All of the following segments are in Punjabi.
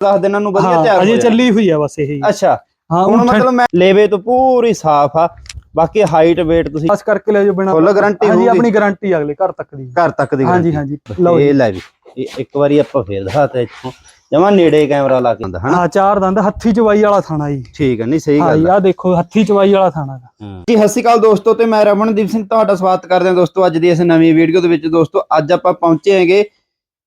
10 ਦਿਨਾਂ ਨੂੰ ਵਧੀਆ ਹਾਂ ਤਿਆਰ ਹੋ ਅਜੇ। ਚੱਲੀ ਹੋਈ ਆ ਬਸ ਇਹ ਹੀ ਅੱਛਾ ਹਾਂ ਹੁਣ ਮਤਲਬ ਮੈਂ ਲੇਵੇ ਤੋਂ ਪੂਰੀ ਸਾਫ਼ ਆ ਬਾਕੀ ਹਾਈਟ weight ਤੁਸੀਂ ਖਾਸ ਕਰਕੇ ਲੈ ਜੋ ਬਿਨਾ guarantee ਹਾਂਜੀ ਹੋਊਗੀ? ਆਪਣੀ ਗਾਰੰਟੀ ਅਗਲੇ ਘਰ ਤੱਕ ਦੀ ਘਰ ਤੱਕ ਦੀ ਹਾਂਜੀ। ਹਾਂਜੀ ਲਓ ਇਹ ਲੈ ਵੀ ਇਹ ਇੱਕ ਵਾਰੀ ਆਪਾਂ ਫੇਰ ਦਿਖਾਤਾ ਇੱਥੋਂ ਜਮਾ ਨੇੜੇ ਕੈਮਰਾ ਲਾ ਕੇ ਹੁੰਦਾ ਹਨਾ ਹਾਂ ਚਾਰ ਦੰਦ ਹੱਥੀ ਚਵਾਈ ਵਾਲਾ ਥਾਣਾ ਜੀ ਠੀਕ ਹੈ ਨਹੀਂ ਸਹੀ ਹਾਂ ਗੱਲ ਜੀ ਆਹ ਦੇਖੋ ਹੱਥੀ ਚਵਾਈ ਵਾਲਾ ਥਾਣਾ। ਹਾਂ। ਜੀ ਸਤਿ ਸ਼੍ਰੀ ਅਕਾਲ ਦੋਸਤੋ ਤੇ ਮੈਂ ਰਮਨਦੀਪ ਸਿੰਘ ਤੁਹਾਡਾ ਸਵਾਗਤ ਕਰਦੇ ਹਾਂ ਦੋਸਤੋ ਅੱਜ ਦੀ ਇਸ ਨਵੀਂ ਵੀਡੀਓ ਦੇ ਵਿੱਚ ਦੋਸਤੋ ਅੱਜ ਆਪਾਂ ਪਹੁੰਚੇ ਹੈਗੇ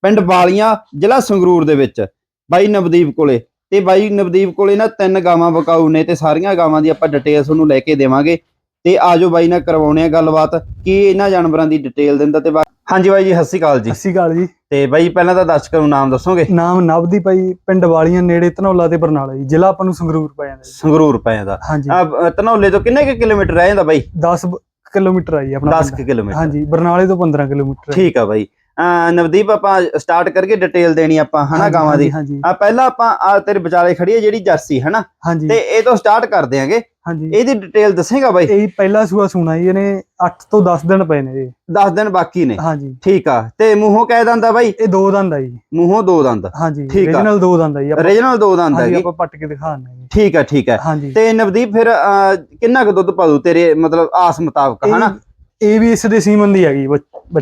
ਪਿੰਡ ਬਾਲੀਆਂ ਜ਼ਿਲ੍ਹਾ ਸੰਗਰੂਰ ਦੇ ਵਿੱਚ ਬਾਈ ਨਵਦੀਪ ਕੋਲੇ। ਤੇ ਬਾਈ ਨਵਦੀਪ ਕੋਲੇ ਨਾ ਤਿੰਨ ਗਾਵਾਂ ਬਕਾਊ ਨੇ ਤੇ ਸਾਰੀਆਂ ਗਾਵਾਂ ਦੀ ਆਪਾਂ ਡਿਟੇਲ ਤੁਹਾਨੂੰ ਲੈ ਕੇ ਦੇਵਾਂਗੇ। ਤੇ ਆਜੋ ਬਾਈ ਨਾਲ ਕਰਵਾਉਣੇ ਆ ਗੱਲਬਾਤ ਕੀ ਇਹਨਾਂ ਜਾਨਵਰਾਂ ਦੀ ਡਿਟੇਲ ਦਿੰਦਾ ਤੇ ਹਾਂਜੀ ਬਾਈ ਜੀ ਸਤਿ ਸ਼੍ਰੀ ਅਕਾਲ ਜੀ। ਸਤਿ ਸ਼੍ਰੀ ਅਕਾਲ ਜੀ। ਤੇ ਬਾਈ ਪਹਿਲਾਂ ਤਾਂ ਦਰਸ਼ਕਾਂ ਨੂੰ ਨਾਮ ਦੱਸੋਗੇ? ਨਾਮ ਨਵਦੀਪ ਭਾਈ ਪਿੰਡ ਵਾਲੀਆਂ ਨੇੜੇ ਧਨੌਲਾ ਤੇ ਬਰਨਾਲਾ ਜੀ ਜ਼ਿਲ੍ਹਾ ਆਪਾਂ ਨੂੰ ਸੰਗਰੂਰ ਪੈ ਜਾਂਦਾ ਜੀ। ਸੰਗਰੂਰ ਪਏ ਦਾ ਹਾਂਜੀ। ਆ ਧਨੌਲੇ ਤੋਂ ਕਿੰਨੇ ਕੁ ਕਿਲੋਮੀਟਰ ਰਹਿ ਜਾਂਦਾ ਬਾਈ? 10 ਕਿਲੋਮੀਟਰ ਆ ਜੀ ਆਪਣਾ 10 ਪਿੰਡ। ਕਿਲੋਮੀਟਰ। ਹਾਂਜੀ ਬਰਨਾਲੇ ਤੋਂ 15 ਕਿਲੋਮੀਟਰ। ਠੀਕ ਆ ਬਾਈ। ਨਵਦੀਪ ਆਪਾਂ ਸਟਾਰਟ ਕਰਕੇ ਡਿਟੇਲ ਦੇਣੀ ਆਪਾਂ ਹਨਾ ਗਾਵਾਂ ਦੀ? ਆ ਪਹਿਲਾਂ ਆਪਾਂ ਆ ਤੇਰੇ ਵਿਚਾਲੇ ਖੜੀ ਹੈ ਜਿਹੜੀ ਜਰਸੀ ਹਨਾ? ਤੇ ਇਹ ਤੋਂ ਸਟਾਰਟ ਕਰ ਦਿਆਂਗੇ ਇਹਦੀ ਡਿਟੇਲ ਦੱਸੇਗਾ ਬਾਈ? ਇਹ ਪਹਿਲਾ ਸੂਆ ਸੁਣਾ ਜੀ ਇਹਨੇ 8 ਤੋਂ 10 ਦਿਨ ਪਏ ਨੇ ਜੀ 10 ਦਿਨ ਬਾਕੀ ਨੇ। ਹਾਂਜੀ। ਠੀਕ ਆ। ਤੇ ਮੂੰਹੋਂ ਕਹਿ ਦੰਦਾ ਬਾਈ? ਇਹ ਦੋ ਦੰਦ ਆ ਜੀ। ਮੂੰਹੋਂ ਦੋ ਦੰਦ। ਹਾਂਜੀ ਠੀਕ ਆ। ਰੀਜਨਲ ਦੋ ਦੰਦ ਆ ਜੀ। ਆਪਾਂ ਓਰੀਜਨਲ ਦੋ ਦੰਦ ਹੈਗੇ ਆਪਾਂ ਪੱਟ ਕੇ ਦਿਖਾਉਂਦੇ ਜੀ। ਠੀਕ ਆ ਠੀਕ ਆ। ਤੇ ਨਵਦੀਪ ਫਿਰ ਕਿੰਨਾ ਕੁ ਦੁੱਧ ਪਾਦੂ ਤੇਰੇ ਮਤਲਬ ਆਸ ਮੁਤਾਬਕ ਹਨਾ? ਇਹ ਵੀ ਇਸ ਦੇ ਸੀਮਨ ਦੀ ਹੈਗੀ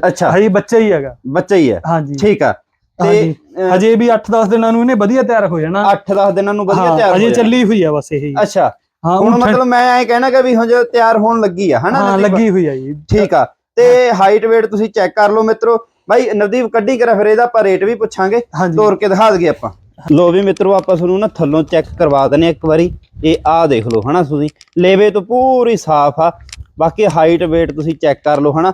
ਅੱਛਾ। ਹਜੇ ਬੱਚਾ ਹੀ ਹੈਗਾ। ਬੱਚਾ ਹੀ ਹੈ। ਹਾਂਜੀ। ਠੀਕ ਆ। ਤੇ ਹਾਂਜੀ। ਵੀ 8-10 ਦਿਨਾਂ ਨੂੰ ਇਹਨੇ ਵਧੀਆ ਤਿਆਰ ਹੋ ਜਾਣਾ। 8-10 ਦਿਨਾਂ ਨੂੰ ਵਧੀਆ ਤਿਆਰ ਹੋ ਹਜੇ। ਚੱਲੀ ਹੋਈ ਆ ਬਸ ਇਹ। ਹੀ ਅੱਛਾ। ਹਾਂ ਹੁਣ ਮਤਲਬ ਮੈਂ ਐਂ ਕਹਿਣਾ ਕਿ ਵੀ ਹੁਣ ਜੇ ਤਿਆਰ ਹੋਣ ਲੱਗੀ ਆ ਹਨਾ ਹਾਂ? ਲੱਗੀ ਹੋਈ ਆ ਜੀ। ਠੀਕ ਆ। ਤੇ ਹਾਈਟ weight ਤੁਸੀਂ ਚੈੱਕ ਕਰ ਲਓ ਮਿੱਤਰੋ। ਬਾਈ ਨਵਦੀਪ ਕੱਢੀ ਕਰਾ ਫਿਰ ਇਹਦਾ ਆਪਾਂ ਰੇਟ ਵੀ ਪੁੱਛਾਂਗੇ। ਤੋਰ ਕੇ ਦਿਖਾ ਦਈਏ ਆਪਾਂ। ਲੋ ਵੀ ਮਿੱਤਰੋ ਆਪਾਂ ਤੁਹਾਨੂੰ ਨਾ ਥੱਲੋਂ ਚੈੱਕ ਕਰਵਾ ਦਨੇ ਇੱਕ ਵਾਰੀ। ਇਹ ਆਹ ਦੇਖ ਲਓ ਹਨਾ ਤੁਸੀਂ? ਲੇਵੇ ਤੋਂ ਪੂਰੀ ਸਾਫ਼ ਆ। ਬਾਕੀ ਹਾਈਟ weight ਤੁਸੀਂ ਚੈੱਕ ਕਰ ਲਓ ਹਨਾ।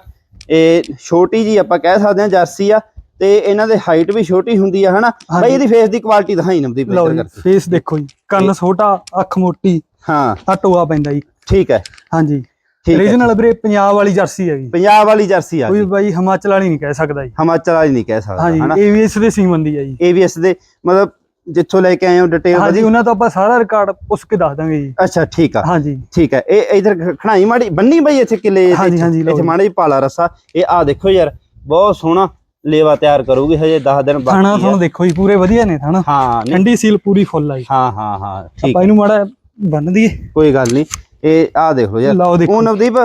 ਇਹ ਛੋਟੀ ਜੀ ਆਪਾਂ ਕਹਿ ਸਕਦੇ ਹਾਂ ਜਰਸੀ ਆ ਤੇ ਇਹਨਾਂ ਦੇ ਹਾਈਟ ਵੀ ਛੋਟੀ ਹੁੰਦੀ ਆ ਹਨਾ। ਬਾਈ। ਇਹਦੀ ਫੇਸ ਦੀ ਕੁਆਲਿਟੀ ਦਿਖਾਈ ਨਵਦੀਪ ਲਓ ਜੀ ਫੇਸ ਦੇਖੋ ਜੀ। ਕੰਨ ਛੋਟਾ ਅੱਖ ਮੋਟੀ ਹਾਂ। ਆ ਟੋਆ ਪੈਂਦਾ ਜੀ। ਠੀਕ ਹੈ। ਹਾਂਜੀ। ਠੀਕ ਹੈ ਰੀਜਨਲ ਵੀਰੇ ਪੰਜਾਬ ਵਾਲੀ ਜਰਸੀ ਹੈਗੀ ਪੰਜਾਬ ਵਾਲੀ ਜਰਸੀ ਆ ਕੋਈ ਬਾਈ ਹਿਮਾਚਲ ਵਾਲੀ ਨਹੀਂ ਕਹਿ ਸਕਦਾ ਜੀ। ਹਿਮਾਚਲ ਵਾਲੀ ਨਹੀਂ ਕਹਿ ਸਕਦਾ ਹਨਾ। ਇਸ ਦੇ ਸੀਮਨ ਦੀ ਆ ਜੀ। ਏਵੀਐਸ ਦੇ ਮਤਲਬ ਜਿੱਥੋਂ ਲੈ ਕੇ ਆਏ ਹੋ ਡਿਟੇਲ ਹਾਂਜੀ ਉਹਨਾਂ ਤੋਂ ਆਪਾਂ ਸਾਰਾ ਰਿਕਾਰਡ ਪੁੱਛ ਕੇ ਦੱਸ ਦਾਂਗੇ ਜੀ। ਅੱਛਾ ਠੀਕ ਆ। ਹਾਂਜੀ। ਠੀਕ ਹੈ ਇਹ ਇਧਰ ਖਣਾਈ ਮਾੜੀ ਬੰਨੀ ਬਈ ਇੱਥੇ ਕਿਲੇ ਹਾਂਜੀ। ਹਾਂਜੀ, ਇੱਥੇ ਜੀ। ਮਾੜਾ ਜੀ ਪਾਲਾ ਰਸਾ। ਇਹ ਆ ਦੇਖੋ ਯਾਰ ਬਹੁਤ ਸੋਹਣਾ ਲੇਵਾ ਤਿਆਰ ਕਰੂਗੀ ਹਜੇ 10 ਦਿਨ ਥਾਣਾ ਬਾਕੀ ਤੁਹਾਨੂੰ ਆ। ਦੇਖੋ ਜੀ ਪੂਰੇ ਵਧੀਆ ਨੇ ਥਾਣਾ ਹਾਂ ਠੰਡੀ ਸੀਲ ਪੂਰੀ ਫੁੱਲ ਆ ਜੀ। ਹਾਂ ਹਾਂ ਹਾਂ ਠੀਕ ਆਪਾਂ ਇਹਨੂੰ ਮਾੜਾ ਬੰਨ ਦਈਏ। ਕੋਈ ਗੱਲ ਨਹੀਂ। ਇਹ ਆ ਦੇਖ ਲਓ ਯਾਰ ਉਹ ਨਵਦੀਪ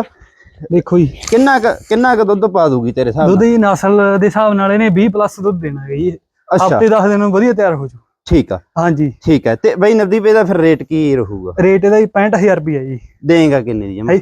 ਦੇਖੋ ਜੀ। ਕਿੰਨਾ ਕਿੰਨਾ ਕੁ ਦੁੱਧ ਪਾ ਦੂਗੀ ਤੇਰੇ ਹਿਸਾਬ ਦੁੱਧ ਦੀ ਨਸਲ ਦੇ ਹਿਸਾਬ ਨਾਲ ਇਹਨੇ 20 ਪਲੱਸ ਦੁੱਧ ਦੇਣਾ ਹੈ ਜੀ। ਹਫ਼ਤੇ 10 ਦਿਨ ਨੂੰ ਵਧੀਆ ਤਿਆਰ ਹੋ ਜੂ ਠੀਕ ਆ। ਹਾਂਜੀ। ਠੀਕ ਹੈ ਤੇ ਬਈ ਨਵਦੀਪ ਇਹਦਾ ਫਿਰ ਰੇਟ ਕੀ ਰਹੂਗਾ? ਰੇਟ ਇਹਦਾ ਜੀ 65000 ਰੁਪਏ ਜੀ। ਦੇਂਗਾ ਕਿੰਨੇ ਦੀ ਜਮਾ।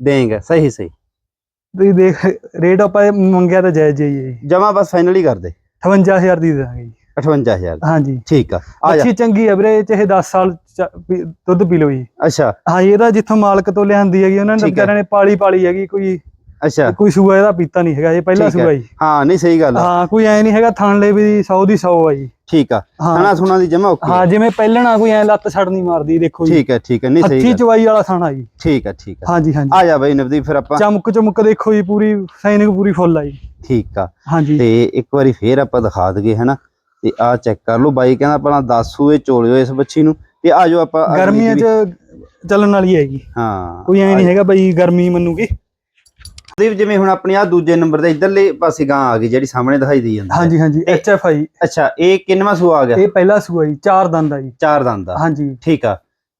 ਦੇਂਗਾ ਸਹੀ ਸਹੀ। ਤੁਸੀਂ ਦੇਖ ਰੇਟ ਆਪਾਂ ਮੰਗਿਆ ਤਾਂ ਜਾਇਜ਼ ਹੀ ਹੈ ਜੀ। ਜਮਾ ਬਸ ਫਾਈਨਲ ਕਰ ਦੇ। 58000 ਦੀ ਦੇ ਦਾਂਗੇ ਜੀ। 58000 ਹਾਂਜੀ। ਠੀਕ ਆ। ਅੱਛੀ ਚੰਗੀ ਹੈ ਵੀਰੇ ਚਾਹੇ 10 ਸਾਲ ਦੁੱਧ ਪੀ ਲਓ ਜੀ। ਅੱਛਾ। ਹਾਂ ਇਹਦਾ ਜਿੱਥੋਂ ਮਾਲਕ ਤੋਂ ਲਿਆਂਦੀ ਹੈਗੀ ਉਹਨਾਂ ਨੇ। ਵਿਚਾਰਿਆਂ ਨੇ ਪਾਲੀ ਪਾਲੀ ਹੈਗੀ ਕੋਈ ਅੱਛਾ। ਕੋਈ ਸੂਆ ਇਹਦਾ ਪੀਤਾ ਨਹੀਂ ਹੈਗਾ ਇਹ ਪਹਿਲਾ। ਸੂਆ ਜੀ। ਹਾਂ ਨਹੀਂ ਸਹੀ ਗੱਲ ਹਾਂ ਕੋਈ ਐ ਨਹੀਂ ਹੈਗਾ ਥਣ ਲੈ ਵੀ 100 ਦੀ 100 ਆ ਜੀ। ਠੀਕ ਆ। ਖਾਣਾ ਸੁਣਾ ਦੀ ਜਮਾ ਓਕੇ ਹਾਂ ਜਿਵੇਂ ਪਹਿਲਣਾ ਕੋਈ ਐ ਲੱਤ ਛੱਡ ਨਹੀਂ ਮਾਰਦੀ ਦੇਖੋ ਜੀ। ਠੀਕ ਹੈ ਠੀਕ ਹੈ। ਨਹੀਂ ਸਹੀ ਹੱਥੀ ਗੱਲ। ਚਵਾਈ ਵਾਲਾ ਥਾਣਾ ਜੀ। ਠੀਕ ਹੈ ਠੀਕ ਹੈ। ਹਾਂਜੀ ਹਾਂਜੀ। ਆ ਜਾ ਬਈ ਨਵਦੀਪ ਫਿਰ ਆਪਾਂ ਚਮਕ ਚਮਕ ਦੇਖੋ ਜੀ ਪੂਰੀ ਸਾਈਨਿੰਗ ਪੂਰੀ ਫੁੱਲ ਆ ਜੀ। ਠੀਕ ਆ। ਹਾਂਜੀ। ਤੇ ਇੱਕ ਵਾਰੀ ਫੇਰ ਆਪਾਂ ਦਿਖਾ ਦਈਏ ਹਨਾ। ਤੇ ਆ ਚੈੱਕ ਕਰ ਲਓ ਬਾਈ ਕਹਿੰਦਾ ਆਪਣਾ 10 ਸੂਏ ਚੋਲਿਓ ਇਸ ਬੱਚੀ ਨੂੰ। ਤੇ ਆ ਜਾਓ ਆਪਾਂ ਗਰਮੀਆਂ 'ਚ ਚੱਲਣ ਵਾਲੀ ਹੈਗੀ। ਹਾਂ ਕੋਈ ਐ ਨਹੀਂ ਹੈਗਾ ਬਈ ਗਰਮੀ ਮੰਨੂਗੀ। ਨਵਦੀਪ ਜਿਵੇਂ ਹੁਣ ਆਪਣੀ ਆ ਦੂਜੇ ਨੰਬਰ ਦੇ ਇਧਰਲੇ ਪਾਸੇ ਗਾਂ ਆ ਗਈ ਜਿਹੜੀ ਸਾਹਮਣੇ ਦਿਖਾਈ ਦੀ ਜਾਂਦੀ। ਹਾਂਜੀ ਹਾਂਜੀ ਐਚ ਐਫ ਆਈ ਅੱਛਾ ਇਹ ਕਿੰਨਵਾਂ ਸੂਆ ਆ ਗਿਆ? ਇਹ ਪਹਿਲਾ ਸੂਆ ਜੀ ਚਾਰ ਦੰਦ ਆ ਜੀ। ਚਾਰ ਦੰਦ ਦਾ ਹਾਂਜੀ। ਠੀਕ ਆ।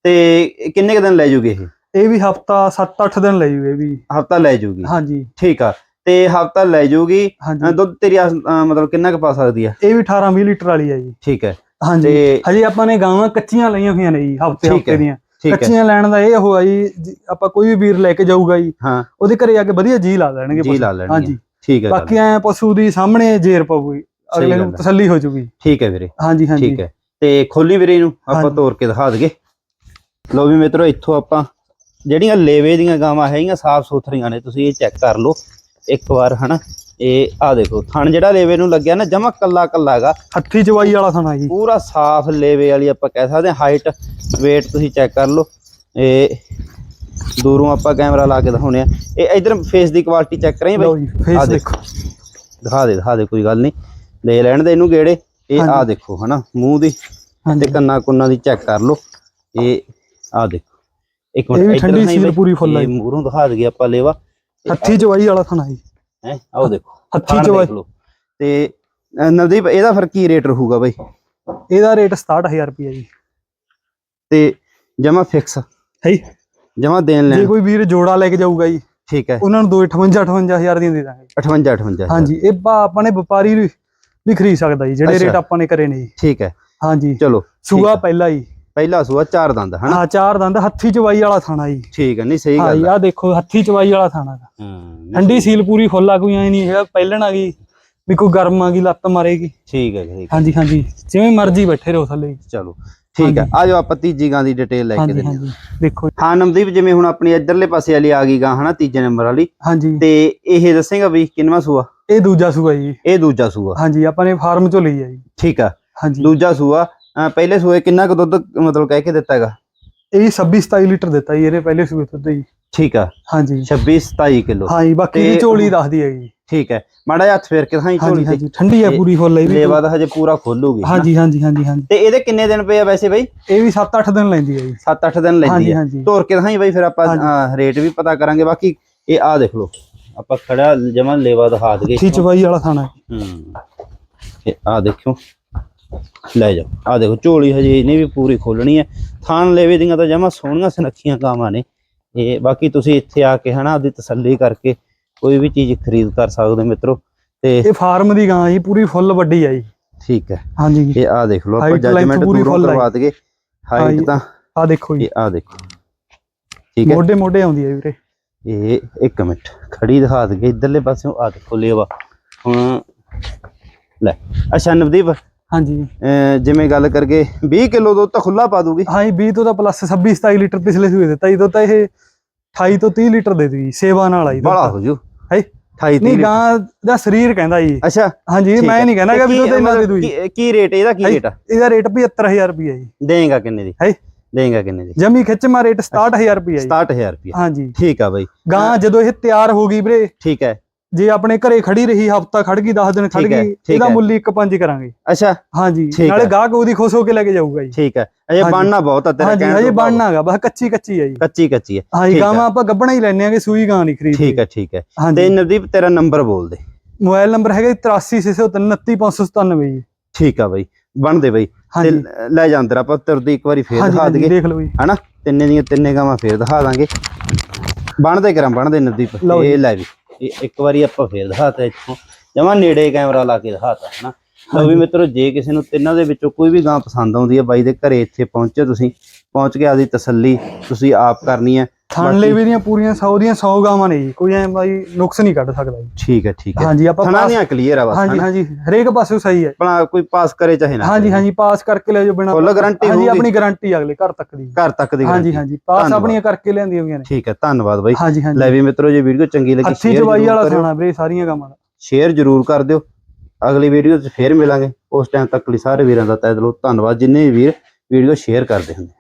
ਤੇ ਕਿੰਨੇ ਕ ਦਿਨ ਲੈ ਜੂਗੇ ਇਹ? ਇਹ ਵੀ ਹਫਤਾ 7-8 ਦਿਨ ਲੈ ਜੂ ਇਹ ਵੀ। ਹਫਤਾ ਲੈ ਜੂਗੀ। ਹਾਂਜੀ। ਠੀਕ ਆ। ਤੇ ਹਫਤਾ ਲੈ ਜੂਗੀ। ਦੁੱਧ ਤੇਰੀ ਮਤਲਬ ਕਿੰਨਾ ਕ ਪਾ ਸਕਦੀ ਆ? ਇਹ ਵੀ 18-20 ਲੀਟਰ ਵਾਲੀ ਹੈ ਜੀ। ਠੀਕ ਹੈ। ਹਾਂਜੀ। ਹਜੇ ਆਪਾਂ ਨੇ ਗਾਵਾਂ ਕੱਚੀਆਂ ਲਈਆਂ ਹੋਈਆਂ ਨੇ ਜੀ ਹਫ਼ਤੇ ਹਫ਼ਤੇ ਦੀਆਂ। ਕੱਚੀਆਂ ਲੈਣ ਦਾ ਇਹ ਹੋਆ ਜੀ ਜੀ, ਆਪਾਂ ਕੋਈ ਵੀ ਵੀਰ ਲੈ ਕੇ ਜਾਊਗਾ ਜੀ ਹਾਂ। ਉਹਦੇ ਘਰੇ ਜਾ ਕੇ ਵਧੀਆ ਜੀ ਲਾ ਲੈਣਗੇ ਜੀ। ਲਾ ਲੈਣਗੇ ਹਾਂਜੀ। ਠੀਕ ਹੈ। ਬਾਕੀ ਐ ਪਸ਼ੂ ਦੀ ਸਾਹਮਣੇ ਜੇਰ ਪਊਗੀ ਅਗਲੇ ਗੱਲ ਨੂੰ। ਤਸੱਲੀ ਹੋ ਜੂਗੀ। ਠੀਕ ਹੈ ਵੀਰੇ। ਹਾਂਜੀ ਹਾਂਜੀ। ਠੀਕ ਹੈ। ਤੇ ਖੋਲੀ ਵੀਰੇ ਨੂੰ ਆਪਾਂ। ਤੋੜ ਕੇ ਦਿਖਾ ਦਈਏ। ਲੋ ਵੀ ਮਿੱਤਰੋ ਇੱਥੋਂ ਆਪਾਂ ਜਿਹੜੀਆਂ ਲੇਵੇ ਦੀਆਂ ਗਾਵਾਂ ਹੈਗੀਆਂ ਸਾਫ਼ ਸੁਥਰੀਆਂ ਨੇ ਤੁਸੀਂ ਇਹ ਚੈੱਕ ਕਰ ਲਓ। ਇੱਕ ਵਾਰ ਹਨਾ। ਇਹ ਆ ਦੇਖੋ ਥਣ ਜਿਹੜਾ ਲੇਵੇ ਨੂੰ ਲੱਗਿਆ ਨਾ ਜਮਾ ਕੱਲਾ ਕੱਲਾ ਹੈਗਾ। ਹੱਥੀ ਚਵਾਈ ਵਾਲਾ ਥਾਣਾ ਜੀ। ਪੂਰਾ ਸਾਫ਼ ਲੇਵੇ ਵਾਲੀ ਆਪਾਂ ਕਹਿ ਸਕਦੇ ਹਾਂ ਹਾਈਟ weight ਤੁਸੀਂ ਚੈੱਕ ਕਰ ਲਓ। ਇਹ ਦੂਰੋਂ ਆਪਾਂ ਕੈਮਰਾ ਲਾ ਕੇ ਦਿਖਾਉਣੇ ਆ ਇਹ ਇਧਰ ਫੇਸ ਦੀ ਕੁਆਲਿਟੀ ਚੈੱਕ ਲਓ ਬਾਈ ਫੇਸ ਦੇਖੋ। ਦੇਖੋ। ਦੇ ਦਿਖਾ ਦੇ ਕੋਈ ਗੱਲ ਨਹੀਂ। ਲੈ ਲੈਣ ਦੇ ਇਹਨੂੰ ਗੇੜੇ। ਇਹ ਆ। ਦੇਖੋ ਹਨਾ ਮੂੰਹ ਦੀ ਤੇ ਕੰਨਾ ਕੁੰਨਾ ਦੀ ਚੈੱਕ ਕਰ ਲਓ। ਇਹ ਆ ਦੇਖੋ। ਇੱਕ ਵੀ ਇੱਧਰ ਬਾਈ। ਪੂਰੀ ਫੁੱਲ ਜੀ। ਮੂਹਰੋਂ ਦਿਖਾ ਦਈਏ ਆਪਾਂ ਲੇਵਾ। ਹੱਥੀ ਚਵਾਈ ਵਾਲਾ ਥਾਣਾ ਜੀ। ਹੈ ਆਓ ਦੇਖੋ ਹੱਥੀ ਦੇਖ ਲਓ। ਤੇ ਨਵਦੀਪ ਇਹਦਾ ਫਿਰ ਕੀ ਰੇਟ ਰਹੂਗਾ ਬਾਈ? ਇਹਦਾ ਰੇਟ 67000 ਰੁਪਏ ਜੀ। ਤੇ ਜਮਾ ਫਿਕਸ ਹੈ ਜੀ। ਜਮਾ ਦੇਣ ਜੇ ਲੈਣ ਕੋਈ ਵੀਰ ਜੋੜਾ ਲੈ ਕੇ ਜਾਊਗਾ ਜੀ ਠੀਕ ਹੈ। ਉਹਨਾਂ ਨੂੰ 258 58000 ਦੀਆਂ ਦੇ ਦਾਂਗੇ। 58 58 ਹਾਂਜੀ ਇਹ ਭਾ ਆਪਾਂ ਨੇ ਵਪਾਰੀ ਵੀ ਖਰੀਦ ਸਕਦਾ ਜੀ ਜਿਹੜੇ। ਰੇਟ ਆਪਾਂ ਨੇ ਕਰੇ ਨੇ ਜੀ। ਠੀਕ ਹੈ। ਹਾਂਜੀ। ਚਲੋ ਸੂਆ। ਪਹਿਲਾ ਜੀ। ਪਹਿਲਾ ਸੂਆ ਚਾਰ ਦੰਦ ਹਨਾ? ਹਾਂ ਚਾਰ ਦੰਦ ਹੱਥੀ ਚਵਾਈ ਵਾਲਾ ਥਾਣਾ ਜੀ। ਠੀਕ ਹੈ ਨਹੀਂ ਸਹੀ ਗੱਲ ਹੈ ਆਹ ਦੇਖੋ ਹੱਥੀ ਚਵਾਈ ਵਾਲਾ ਥਾਣਾ ਦਾ ਹਾਂ, ਠੰਡੀ ਸੀਲ ਪੂਰੀ ਫੁੱਲ ਆ ਕੋਈ ਐ ਨਹੀਂ ਹੈਗਾ ਪਹਿਲਣ ਆ ਗਈ ਵੀ ਕੋਈ ਗਰਮ ਆ ਗਈ ਲੱਤ ਮਾਰੇਗੀ। ਠੀਕ ਹੈ ਠੀਕ ਹਾਂਜੀ ਹਾਂਜੀ ਜਿਵੇਂ ਮਰਜ਼ੀ ਬੈਠੇ ਰਹੋ ਥੱਲੇ। ਚਲੋ ਠੀਕ ਹੈ ਆ ਜਾਓ ਆਪਾਂ ਤੀਜੀ ਗਾਂ ਦੀ ਡਿਟੇਲ ਲੈ ਕੇ ਦਿੰਦੇ ਹਾਂ। ਦੇਖੋ। ਹਾਂ ਨਮਦੀਪ ਜਿਵੇਂ ਹੁਣ ਆਪਣੀ ਇੱਧਰਲੇ ਪਾਸੇ ਵਾਲੀ ਆ ਗਈ ਗਾਂ ਹਨਾ ਤੀਜੇ ਨੰਬਰ ਵਾਲੀ ਹਾਂਜੀ। ਤੇ ਇਹ ਦੱਸੇਗਾ ਵੀ ਕਿੰਨਵਾ ਸੂਆ? ਇਹ ਦੂਜਾ ਸੂਆ ਜੀ। ਇਹ ਦੂਜਾ ਸੂਆ। ਹਾਂਜੀ ਆਪਾਂ ਨੇ ਫਾਰਮ ਚੋਂ ਲਈ ਆ ਜੀ। ਠੀਕ ਆ। ਹਾਂਜੀ। ਦੂਜਾ ਸੂਆ ਅਹ ਪਹਿਲੇ ਸੂਏ ਕਿੰਨਾ ਕੁ ਦੁੱਧ ਮਤਲਬ ਕਹਿ ਕੇ ਦਿੱਤਾ ਹੈਗਾ ਇਹ 26 27 ਲੀਟਰ ਦਿੱਤਾ ਜੀ ਪਹਿਲੇ ਸੂਏ ਤੋਂ ਜੀ। ਠੀਕ ਆ। ਹਾਂਜੀ। 26 27 ਕਿਲੋ। ਹਾਂਜੀ ਬਾਕੀ ਤੇ ਦੀ ਝੋਲੀ ਦੱਸਦੀ ਹੈ ਜੀ। ਠੀਕ ਹੈ। ਮਾੜਾ ਜਿਹਾ ਹੱਥ ਫੇਰ ਕੇ ਦਿਖਾਈ ਝੋਲੀ ਹਾਂਜੀ। ਤੇ ਠੰਡੀ ਹੈ ਪੂਰੀ ਫੁੱਲ ਇਹ ਵੀ ਲੇਵਾ ਤਾਂ ਹਜੇ ਪੂਰਾ ਖੋਲੂਗੀ? ਹਾਂਜੀ ਹਾਂਜੀ ਹਾਂਜੀ ਹਾਂਜੀ। ਤੇ ਇਹਦੇ ਕਿੰਨੇ ਦਿਨ ਪਏ ਆ ਵੈਸੇ ਬਈ? ਇਹ ਵੀ 7-8 ਦਿਨ ਲੈਂਦੀ ਹੈ ਜੀ। 7-8 ਦਿਨ ਲੈਂਦੀ ਹਾਂਜੀ ਆ ਹਾਂਜੀ। ਤੋਰ ਕੇ ਦਿਖਾਈ ਬਈ ਫਿਰ ਆਪਾਂ ਹਾਂਜੀ। ਅਹ, ਰੇਟ ਵੀ ਪਤਾ ਕਰਾਂਗੇ। ਬਾਕੀ ਇਹ ਆ ਦੇਖ ਲਓ। ਆਪਾਂ ਖੜਾ ਜਮਾਂ ਲੇਵਾ ਦਿਖਾ ਦਗੇ ਠੀ ਚਵਾਈ ਵਾਲਾ ਥਾਣਾ ਹੂੰ। ਇਹ ਆ ਦੇਖਿਓ। ਲੈ ਜਾਓ। ਆ ਦੇਖੋ ਝੋਲੀ ਹਜੇ ਇਹਨੇ ਵੀ ਪੂਰੀ ਖੋਲਣੀ ਹੈ। ਥਾਨ ਲੇਵੇ ਦੀਆਂ ਤਾਂ ਜਮਾ ਸੋਹਣੀਆਂ ਸੁਨੱਖੀਆਂ ਕਾਵਾਂ ਨੇ। ਇਹ ਬਾਕੀ ਤੁਸੀਂ ਇੱਥੇ ਆ ਕੇ ਹਨਾ ਆਪਦੀ ਤਸੱਲੀ ਕਰਕੇ ਕੋਈ ਵੀ ਚੀਜ਼ ਖਰੀਦ ਕਰ ਸਕਦੇ ਮਿੱਤਰੋ। ਤੇ ਇਹ ਫਾਰਮ ਦੀ ਗਾਂ ਜੀ ਪੂਰੀ ਫੁੱਲ ਵੱਡੀ ਆ ਜੀ। ਠੀਕ ਹੈ। ਹਾਂਜੀ ਇਹ ਆ ਦੇਖ ਲਓ ਆਪਾਂ ਜੱਜਮੈਂਟ ਦੂਰੋਂ ਕਰਵਾ ਦਗੇ ਹਾਈਟ। ਤਾਂ ਆ ਦੇਖੋ ਜੀ। ਇਹ ਆ ਦੇਖੋ। ਠੀਕ ਹੈ। ਮੋਢੇ ਮੋਢੇ ਆਉਂਦੀ ਹੈ ਵੀਰੇ। ਇਹ ਇੱਕ ਮਿੰਟ ਖੜੀ ਦਿਖਾ ਦਗੇ ਇਧਰਲੇ ਪਾਸਿਓਂ ਆ ਦੇਖੋ ਲੇਵਾ। ਹੁਣ ਲੈ ਅੱਛਾ ਨਵਦੀਪ ਹਾਂਜੀ। ਅਹ ਜਿਵੇਂ ਗੱਲ ਕਰਗੇ 20 ਕਿਲੋ ਦੁੱਧ ਤਾਂ ਖੁੱਲਾ ਪਾ ਦੂਗੀ ਹਾਂ ਜੀ 20 ਤੋਂ ਤਾਂ ਪਲੱਸ 26 27 ਲੀਟਰ ਪਿਛਲੇ ਸੂਏ ਦਿੱਤਾ ਜੀ ਦੁੱਧ ਤਾਂ ਇਹ 28 ਤੋਂ 30 ਲੀਟਰ ਦੇ ਦੂਗੀ ਸੇਵਾ ਨਾਲ ਆਈ ਬੜਾ। ਹੋ ਜੂ। ਹੈ 28 ਨਹੀਂ ਗਾਂ ਦਾ ਸਰੀਰ ਕਹਿੰਦਾ ਜੀ। ਅੱਛਾ। ਹਾਂਜੀ ਮੈਂ। ਨਹੀਂ ਕਹਿੰਦਾ ਕਿ ਵੀ ਦੁੱਧ ਇੰਨਾ ਦੇ ਦੂਗੀ ਕੀ- ਰੇਟ ਇਹਦਾ ਕੀ। ਰੇਟ ਆ? ਇਹਦਾ ਰੇਟ 75000 ਰੁਪਏ ਜੀ। ਦੇਗਾ ਕਿੰਨੇ ਦੀ? ਹੈ ਦੇਗਾ ਕਿੰਨੇ ਦੀ? ਜਮੀ ਖਿੱਚ ਮਾ ਰੇਟ 67000 ਰੁਪਏ ਜੀ। 67000 ਰੁਪਏ ਹਾਂਜੀ। ਠੀਕ ਆ ਬਾਈ। ਗਾਂ ਜਦੋਂ ਇਹ ਤਿਆਰ ਹੋ ਗਈ ਵੀਰੇ। ਠੀਕ ਹੈ। ਜੇ ਆਪਣੇ ਘਰੇ ਖੜੀ ਰਹੀ ਹਫਤਾ ਖੜ ਗਈ 10 ਦਿਨ ਖੜ ਗਈ ਇਹਦਾ। ਮੁੱਲ ਇੱਕ ਪੰਜ ਕਰਾਂਗੇ। ਅੱਛਾ। ਹਾਂਜੀ ਨਾਲੇ। ਗਾਹਕ ਉਹਦੀ ਖੁਸ਼ ਹੋ ਕੇ ਲੈ ਕੇ ਜਾਊਗਾ ਜੀ। ਠੀਕ ਹੈ। ਅਜੇ। ਬਣਨਾ ਬਹੁਤ ਆ ਤੇਰਾ ਕਹਿਣ ਹਜੇ। ਬਣਨਾ ਹੈਗਾ ਬਸ ਕੱਚੀ ਕੱਚੀ ਹੈ ਜੀ। ਕੱਚੀ ਕੱਚੀ ਹੈ ਹਾਂਜੀ ਗਾਵਾਂ। ਆਪਾਂ ਗੱਬਣਾ ਹੀ ਲੈਣੇ ਆਗੇ ਸੂਈ ਗਾਂ ਨਹੀਂ ਖਰੀਦੀ ਠੀਕ ਹੈ ਠੀਕ ਹੈ। ਤੇ ਨਵਦੀਪ ਤੇਰਾ ਨੰਬਰ ਬੋਲ ਦੇ। ਮੋਬਾਈਲ ਨੰਬਰ ਹੈਗਾ 8363293597 ਜੀ। ਠੀਕ ਆ ਬਾਈ ਬਣ ਦੇ ਬਾਈ। ਤੇ ਲੈ ਜਾ ਅੰਦਰ ਆਪਾਂ ਤੁਰਦੀ ਇੱਕ ਵਾਰੀ ਫੇਰ ਦਿਖਾ ਦਈਏ। ਦੇਖ ਲਓ ਜੀ। ਹਨਾ? ਤਿੰਨੇ ਦੀਆਂ ਤਿੰਨੇ ਗਾਵਾਂ ਫੇਰ ਦਿਖਾ ਦਾਂਗੇ। ਬਣਦੇ ਕਰਾਂ ਬਣਦੇ ਨਵਦੀਪ। ਇਹ ਲੈ ਵੀ। ਇਹ ਇੱਕ ਵਾਰੀ ਆਪਾਂ ਫੇਰ ਦਿਖਾਤਾ ਇੱਥੋਂ। ਜਮਾ ਨੇੜੇ ਕੈਮਰਾ ਲਾ ਕੇ ਦਿਖਾਤਾ, ਹਨਾ? ਲਓ ਵੀ ਮਿੱਤਰੋ, ਜੇ ਕਿਸੇ ਨੂੰ ਤਿੰਨਾਂ ਦੇ ਵਿੱਚੋਂ ਕੋਈ ਵੀ ਗਾਂ ਪਸੰਦ ਆਉਂਦੀ ਹੈ, ਬਾਈ ਦੇ ਘਰੇ ਇੱਥੇ ਪਹੁੰਚੋ ਤੁਸੀਂ। ਪਹੁੰਚ ਕੇ ਆਪਦੀ ਤਸੱਲੀ ਤੁਸੀਂ ਆਪ ਕਰਨੀ ਹੈ। ਥਣ ਲੇਵੇ ਦੀਆਂ ਪੂਰੀਆਂ 100 ਦੀਆਂ 100 ਗਾਵਾਂ ਨੇ ਜੀ ਕੋਈ ਐ ਬਾਈ ਨੁਕਸ ਨਹੀਂ ਕੱਢ ਸਕਦਾ ਜੀ। ਠੀਕ ਹੈ ਠੀਕ ਹੈ। ਹਾਂਜੀ ਆਪਾਂ ਥਣਾ ਦੀਆਂ ਕਲੀਅਰ ਆ ਬਸ ਹਾਂਜੀ? ਹਾਂਜੀ ਹਰੇਕ ਪਾਸੇ ਸਹੀ ਹੈ। ਆਪਣਾ ਕੋਈ ਪਾਸ ਕਰੇ ਚਾਹੇ ਨਾ ਹਾਂਜੀ। ਹਾਂਜੀ ਪਾਸ ਕਰਕੇ ਲੈ ਜਾਓ ਬਿਨਾ ਹਾਂਜੀ ਹੋਊਗੀ? ਆਪਣੀ ਗਾਰੰਟੀ ਅਗਲੇ ਘਰ ਤੱਕ ਦੀ। ਘਰ ਤੱਕ ਦੀ ਹਾਂਜੀ। ਹਾਂਜੀ ਪਾਸ। ਆਪਣੀਆਂ ਕਰਕੇ ਲਿਆਂਦੀਆਂ ਹੋਈਆਂ ਨੇ। ਠੀਕ ਹੈ ਧੰਨਵਾਦ ਬਾਈ। ਹਾਂਜੀ ਹਾਂਜੀ। ਲੈ ਵੀ ਮਿੱਤਰੋ ਜੇ ਵੀਡੀਓ ਚੰਗੀ ਲੱਗੀ ਸ਼ੇਅਰ ਜ਼ਰੂਰ ਵਾਲਾ ਖਾਣਾ ਵੀਰੇ ਸਾਰੀਆਂ ਗਾਵਾਂ ਦਾ। ਸ਼ੇਅਰ ਜ਼ਰੂਰ ਕਰ ਦਿਓ। ਅਗਲੀ ਵੀਡੀਓ 'ਚ ਫੇਰ ਮਿਲਾਂਗੇ। ਉਸ ਟਾਈਮ ਤੱਕ ਲਈ ਸਾਰੇ ਵੀਰਾਂ ਦਾ ਤਹਿ ਦਿਲੋਂ ਧੰਨਵਾਦ। ਜਿੰਨੇ ਵੀ ਵੀਰ ਵੀਡੀਓ ਸ਼ੇਅਰ ਕਰਦੇ ਹੁੰਦੇ।